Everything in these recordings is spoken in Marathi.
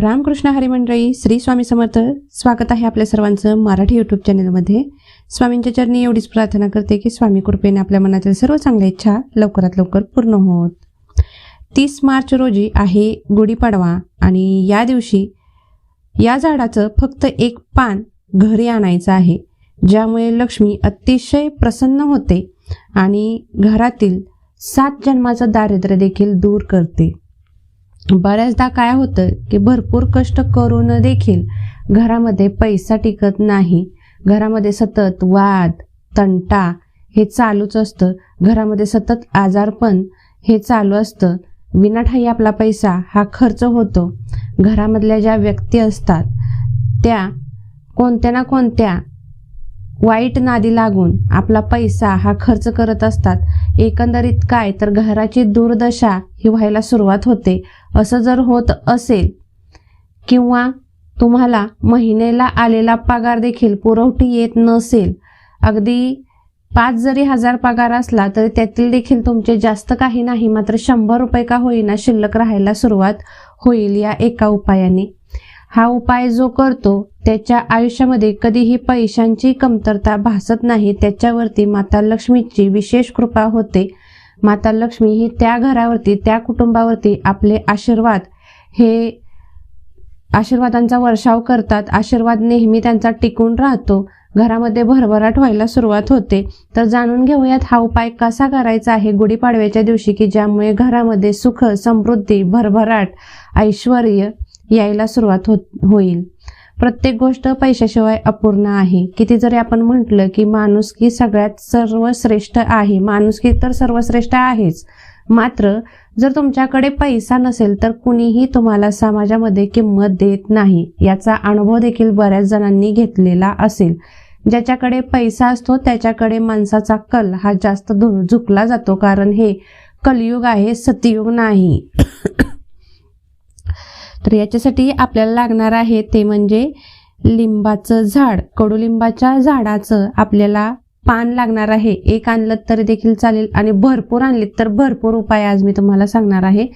रामकृष्ण हरिमंडळी श्री स्वामी समर्थ. स्वागत आहे आपल्या सर्वांचं मराठी यूट्यूब चॅनलमध्ये स्वामींच्या चरणी एवढीच प्रार्थना करते की स्वामी कृपेने आपल्या मनातील सर्व चांगल्या इच्छा लवकरात लवकर पूर्ण होत. तीस मार्च रोजी आहे गुढीपाडवा आणि या दिवशी या झाडाचं फक्त एक पान घरी आणायचं आहे ज्यामुळे लक्ष्मी अतिशय प्रसन्न होते आणि घरातील सात जन्माचं दारिद्र्य देखील दूर करते. बऱ्याचदा काय होतं की भरपूर कष्ट करून देखील घरामध्ये पैसा टिकत नाही. घरामध्ये सतत वाद तंटा हे चालूच असतं. घरामध्ये सतत आजारपण हे चालू असतं. विनाठाई आपला पैसा हा खर्च होतो. घरामधल्या ज्या व्यक्ती असतात त्या कोणत्या ना कोणत्या वाईट नादी लागून आपला पैसा हा खर्च करत असतात. एकंदरीत काय तर घराची दुर्दशा ही व्हायला सुरुवात होते. असं जर होत असेल किंवा तुम्हाला महिन्याला आलेला पगार देखील पुरवठी येत नसेल अगदी पाच जरी हजार पगार असला तरी त्यातील देखील तुमचे जास्त काही नाही मात्र शंभर रुपये का होईना शिल्लक राहायला सुरुवात होईल या एका उपायाने. हा उपाय जो करतो त्याच्या आयुष्यामध्ये कधीही पैशांची कमतरता भासत नाही. त्याच्यावरती माता लक्ष्मीची विशेष कृपा होते. माता लक्ष्मी ही त्या घरावरती त्या कुटुंबावरती आपले आशीर्वाद हे आशीर्वादांचा वर्षाव करतात. आशीर्वाद नेहमी त्यांचा टिकून राहतो. घरामध्ये भरभराट व्हायला सुरुवात होते. तर जाणून घेऊयात हा उपाय कसा करायचा आहे गुढीपाडव्याच्या दिवशी की ज्यामुळे घरामध्ये सुख समृद्धी भरभराट ऐश्वर यायला सुरुवात हो होईल. प्रत्येक गोष्ट पैशाशिवाय अपूर्ण आहे. किती जरी आपण म्हटलं की माणुसकी सगळ्यात सर्वश्रेष्ठ आहे माणुसकी तर सर्वश्रेष्ठ आहेच. मात्र जर तुमच्याकडे पैसा नसेल तर कुणीही तुम्हाला समाजामध्ये किंमत देत नाही. याचा अनुभव देखील बऱ्याच जणांनी घेतलेला असेल. ज्याच्याकडे पैसा असतो त्याच्याकडे माणसाचा कल हा जास्त झुकला जातो. कारण हे कलयुग आहे सतयुग नाही. तर याच्यासाठी आपल्याला लागणार आहे ते म्हणजे लिंबाचं झाड. कडुलिंबाच्या झाडाचं आपल्याला पान लागणार आहे. एक आणलं तरी देखील चालेल आणि भरपूर आणलीत तर भरपूर उपाय आज मी तुम्हाला सांगणार आहे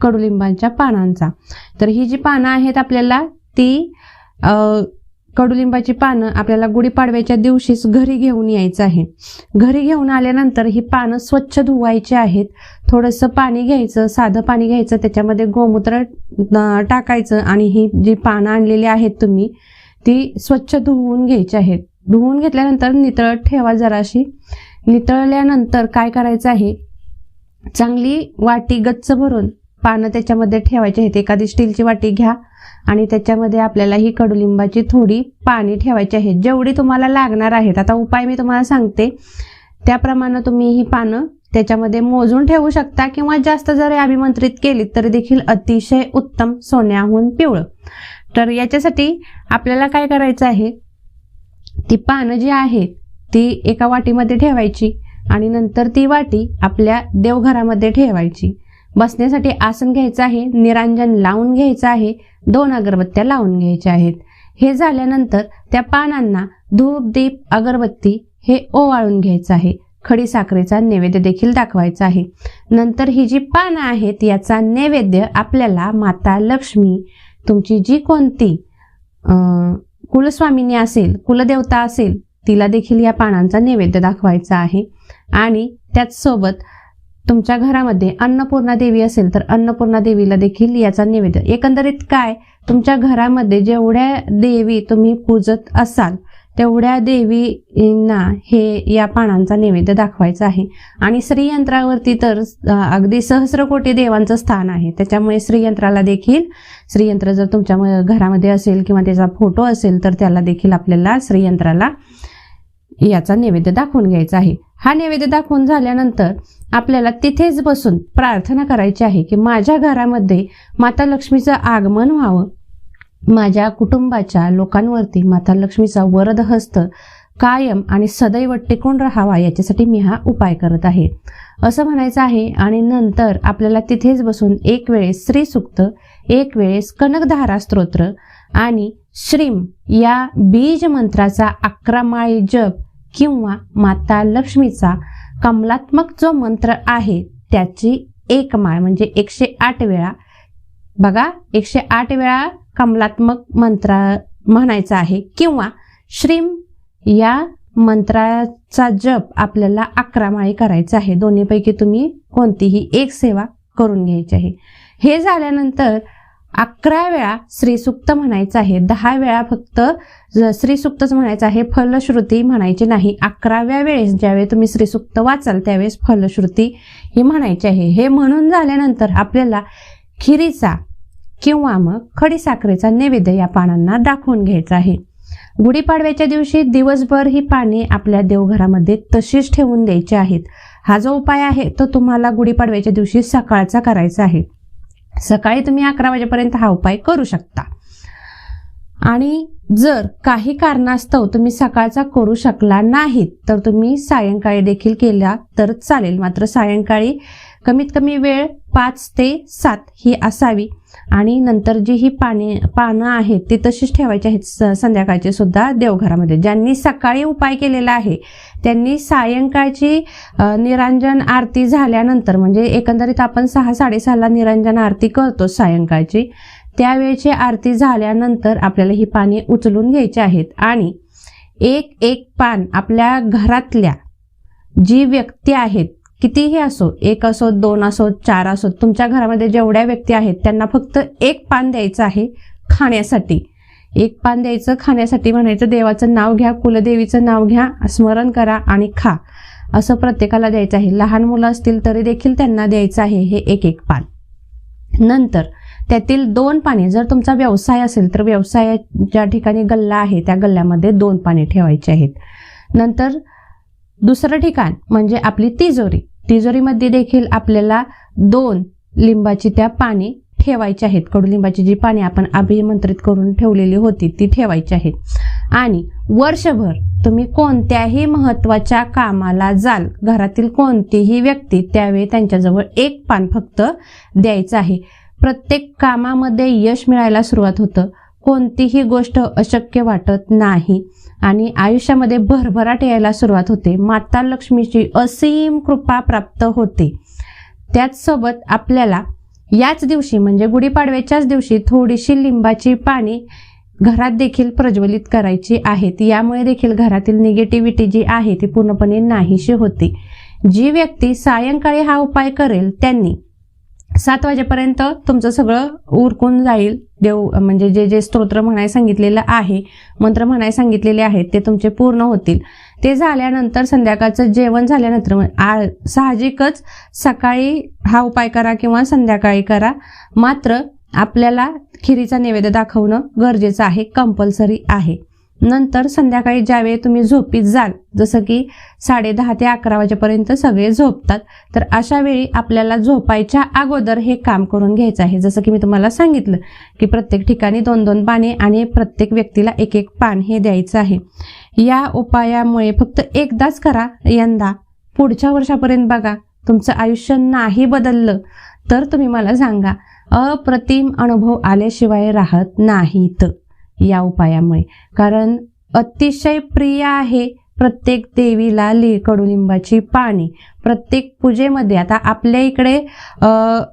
कडुलिंबाच्या पानांचा. तर ही जी पानं आहेत आपल्याला ती कडुलिंबाची पानं आपल्याला गुढीपाडव्याच्या दिवशीच घरी घेऊन यायचं आहे. घरी घेऊन आल्यानंतर ही पानं स्वच्छ धुवायची आहेत. थोडंसं पाणी घ्यायचं साधं पाणी घ्यायचं त्याच्यामध्ये गोमूत्र टाकायचं आणि ही जी पानं आणलेली आहेत तुम्ही ती स्वच्छ धुवून घ्यायची आहेत. धुवून घेतल्यानंतर नितळत ठेवा जराशी. नितळल्यानंतर काय करायचं आहे? चांगली वाटी गच्च भरून पानं त्याच्यामध्ये ठेवायची आहेत. एखादी स्टीलची वाटी घ्या. आणि त्याच्यामध्ये आपल्याला ही कडुलिंबाची थोडी पाणी ठेवायची आहेत जेवढी तुम्हाला लागणार आहेत आता उपाय मी तुम्हाला सांगते. त्याप्रमाणे तुम्ही ही पानं त्याच्यामध्ये मोजून ठेवू शकता किंवा जास्त जरी अभिमंत्रित केली तरी देखील अतिशय उत्तम सोन्याहून पिवळं. तर याच्यासाठी आपल्याला काय करायचं आहे ती पानं जी आहेत ती एका वाटीमध्ये ठेवायची आणि नंतर ती वाटी आपल्या देवघरामध्ये ठेवायची. बसण्यासाठी आसन घ्यायचं आहे निरांजन लावून घ्यायचं आहे दोन अगरबत्त्या लावून घ्यायच्या आहेत. हे झाल्यानंतर त्या पानांना धूप दीप अगरबत्ती हे ओवाळून घ्यायचं आहे. खडी साखरेचा नैवेद्य देखील दाखवायचा आहे. नंतर ही जी पानं आहेत याचा नैवेद्य आपल्याला माता लक्ष्मी तुमची जी कोणती कुलस्वामिनी असेल कुलदेवता असेल तिला देखील या पानांचा नैवेद्य दाखवायचा आहे. आणि त्याचसोबत तुमच्या घरामध्ये अन्नपूर्णा देवी असेल तर अन्नपूर्णा देवीला देखील याचा नैवेद्य एकंदरीत काय? तुमच्या घरामध्ये जेवढ्या देवी तुम्ही पूजत असाल तेवढ्या देवींना हे या पानांचा नैवेद्य दाखवायचा आहे. आणि श्रीयंत्रावरती तर अगदी सहस्र कोटी देवांचं स्थान आहे. त्याच्यामुळे श्रीयंत्राला देखील श्रीयंत्र जर तुमच्या घरामध्ये असेल किंवा त्याचा फोटो असेल तर त्याला देखील आपल्याला श्रीयंत्राला याचा नैवेद्य दाखवून घ्यायचा आहे. हा नैवेद्य दाखवून झाल्यानंतर आपल्याला तिथेच बसून प्रार्थना करायची आहे की माझ्या घरामध्ये माता लक्ष्मीचं आगमन व्हावं. माझ्या कुटुंबाच्या लोकांवरती माता लक्ष्मीचा वरद हस्त कायम आणि सदैव टिकून राहावा याच्यासाठी मी हा उपाय करत आहे. असं म्हणायचं आहे आणि नंतर आपल्याला तिथेच बसून एक वेळेस श्रीसुक्त एक वेळेस कनकधारा स्तोत्र आणि श्रीम या बीज मंत्राचा अकरामाळी जप किंवा माता लक्ष्मीचा कमलात्मक जो मंत्र आहे त्याची एक माळ म्हणजे एकशे आठ वेळा बघा एकशे आठ वेळा कमलात्मक मंत्र म्हणायचा आहे. किंवा श्रीम या मंत्राचा जप आपल्याला अकरा माळी करायचा आहे. दोन्हीपैकी तुम्ही कोणतीही एक सेवा करून घ्यायची आहे. हे झाल्यानंतर अकरा वेळा श्रीसुक्त म्हणायचं आहे. दहा वेळा फक्त श्रीसुक्तच म्हणायचं आहे. फलश्रुती म्हणायची नाही. अकराव्या वेळेस ज्यावेळी तुम्ही श्रीसुक्त वाचाल त्यावेळेस फलश्रुती ही म्हणायची आहे. हे म्हणून झाल्यानंतर आपल्याला खिरीचा किंवा मग खडीसाखरेचा नैवेद्य या पानांना दाखवून घ्यायचा आहे. गुढीपाडव्याच्या दिवशी दिवसभर ही पाने आपल्या देवघरामध्ये तशीच ठेवून द्यायची आहेत. हा जो उपाय आहे तो तुम्हाला गुढीपाडव्याच्या दिवशी सकाळचा करायचा आहे. सकाळी तुम्ही अकरा वाजेपर्यंत हा उपाय करू शकता. आणि जर काही कारणास्तव तुम्ही सकाळचा करू शकला नाहीत तर तुम्ही सायंकाळी देखील केला तर चालेल. मात्र सायंकाळी कमीत कमी वेळ पाच ते सात ही असावी. आणि नंतर जी ही पाने पानं आहेत ती तशीच ठेवायची आहेत. स- सुद्धा देवघरामध्ये. ज्यांनी सकाळी उपाय केलेला आहे त्यांनी सायंकाळची निरांजन आरती झाल्यानंतर म्हणजे एकंदरीत आपण सहा साडेसहाला निरांजन आरती करतो सायंकाळची त्यावेळेची आरती झाल्यानंतर आपल्याला ही पाने उचलून घ्यायची आहेत. आणि एक एक पान आपल्या घरातल्या जी व्यक्ती आहेत कितीही असो एक असो दोन असो चार असो तुमच्या घरामध्ये जेवढ्या व्यक्ती आहेत त्यांना फक्त एक पान द्यायचं आहे खाण्यासाठी. एक पान द्यायचं खाण्यासाठी म्हणायचं देवाचं नाव घ्या कुलदेवीचं नाव घ्या स्मरण करा आणि खा. असं प्रत्येकाला द्यायचं आहे. लहान मुलं असतील तरी देखील त्यांना द्यायचं आहे हे एक एक पान. नंतर त्यातील दोन पाने जर तुमचा व्यवसाय असेल तर व्यवसाय ज्या ठिकाणी गल्ला आहे त्या गल्ल्यामध्ये दोन पाने ठेवायची आहेत. नंतर दुसरं ठिकाण म्हणजे आपली तिजोरी. तिजोरीमध्ये देखील आपल्याला दोन लिंबाची त्या पाने ठेवायची आहेत. कडुलिंबाची जी पाने आपण अभिमंत्रित करून ठेवलेली होती ती ठेवायची आहेत. आणि वर्षभर तुम्ही कोणत्याही महत्त्वाच्या कामाला जाल. घरातील कोणतीही व्यक्ती त्यावेळी त्यांच्याजवळ एक पान फक्त द्यायचं आहे. प्रत्येक कामामध्ये यश मिळायला सुरुवात होतं. कोणतीही गोष्ट अशक्य वाटत नाही. आणि आयुष्यामध्ये भरभराट यायला सुरुवात होते. माता लक्ष्मीची असीम कृपा प्राप्त होते. त्याचसोबत आपल्याला याच दिवशी म्हणजे गुढीपाडव्याच्याच दिवशी थोडीशी लिंबाची पाने घरात देखील प्रज्वलित करायची आहेत यामुळे देखील घरातील निगेटिव्हिटी जी आहे ती पूर्णपणे नाहीशी होते. जी व्यक्ती सायंकाळी हा उपाय करेल त्यांनी सात वाजेपर्यंत तुमचं सगळं उरकून जाईल. देव म्हणजे जे जे स्तोत्र म्हणाय सांगितलेलं आहे मंत्र म्हणाय सांगितलेले आहेत ते तुमचे पूर्ण होतील. ते झाल्यानंतर संध्याकाळचं जेवण झाल्यानंतर मग आ साहजिकच सकाळी हा उपाय करा किंवा संध्याकाळी करा. मात्र आपल्याला खिरीचा नैवेद्य दाखवणं गरजेचं आहे कंपल्सरी आहे. नंतर संध्याकाळी ज्यावेळी तुम्ही झोपीत जाल जसं की साडे दहा ते अकरा वाजेपर्यंत सगळे झोपतात तर अशा वेळी आपल्याला झोपायच्या अगोदर हे काम करून घ्यायचं आहे. जसं की मी तुम्हाला सांगितलं की प्रत्येक ठिकाणी दोन दोन पाने आणि प्रत्येक व्यक्तीला एक एक पान हे द्यायचं आहे. या उपायामुळे फक्त एकदाच करा यंदा. पुढच्या वर्षापर्यंत बघा तुमचं आयुष्य नाही बदललं तर तुम्ही मला सांगा अप्रतिम अनुभव आल्याशिवाय राहत नाहीत. या उपायामुळे. कारण अतिशय प्रिय आहे प्रत्येक देवीला लि कडुलिंबाची पाने प्रत्येक पूजेमध्ये आता आपल्या इकडे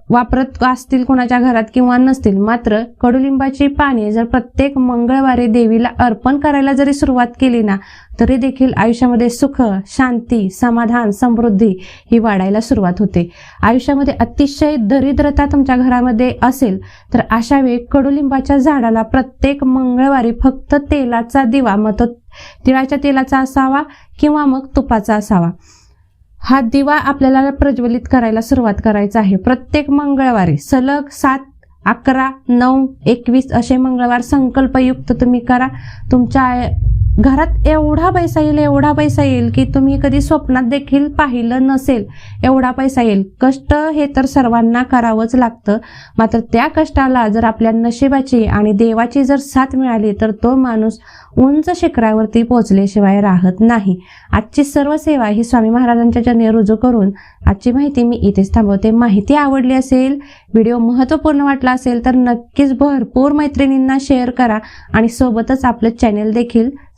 वापरत असतील कोणाच्या घरात किंवा नसतील मात्र कडुलिंबाची पाने जर प्रत्येक मंगळवारी देवीला अर्पण करायला जरी सुरुवात केली ना तरी देखील आयुष्यामध्ये सुख शांती समाधान समृद्धी ही वाढायला सुरुवात होते. आयुष्यामध्ये अतिशय दरिद्रता तुमच्या घरामध्ये असेल तर अशा वेळी कडुलिंबाच्या झाडाला प्रत्येक मंगळवारी फक्त तेलाचा दिवा मग तो तिळाच्या तेलाचा असावा किंवा मग तुपाचा असावा. हा दिवा आपल्याला प्रज्वलित करायला सुरुवात करायचा आहे. प्रत्येक मंगळवारी सलग सात अकरा नऊ एकवीस असे मंगळवार संकल्पयुक्त तुम्ही करा. तुमच्या घरात एवढा पैसा येईल एवढा पैसा येईल की तुम्ही कधी स्वप्नात देखील पाहिलं नसेल. एवढा पैसा येईल. कष्ट हे तर सर्वांना करावंच लागतं. मात्र त्या कष्टाला जर आपल्या नशिबाची आणि देवाची जर साथ मिळाली तर तो माणूस उंच शिखरावरती पोहोचल्याशिवाय राहत नाही. आजची सर्व सेवा ही स्वामी महाराजांच्या चरणी रुजू करून आजची माहिती मी इथेच थांबवते. माहिती आवडली असेल व्हिडिओ महत्त्वपूर्ण वाटला असेल तर नक्कीच भरपूर मैत्रिणींना शेअर करा आणि सोबतच आपलं चॅनेल देखील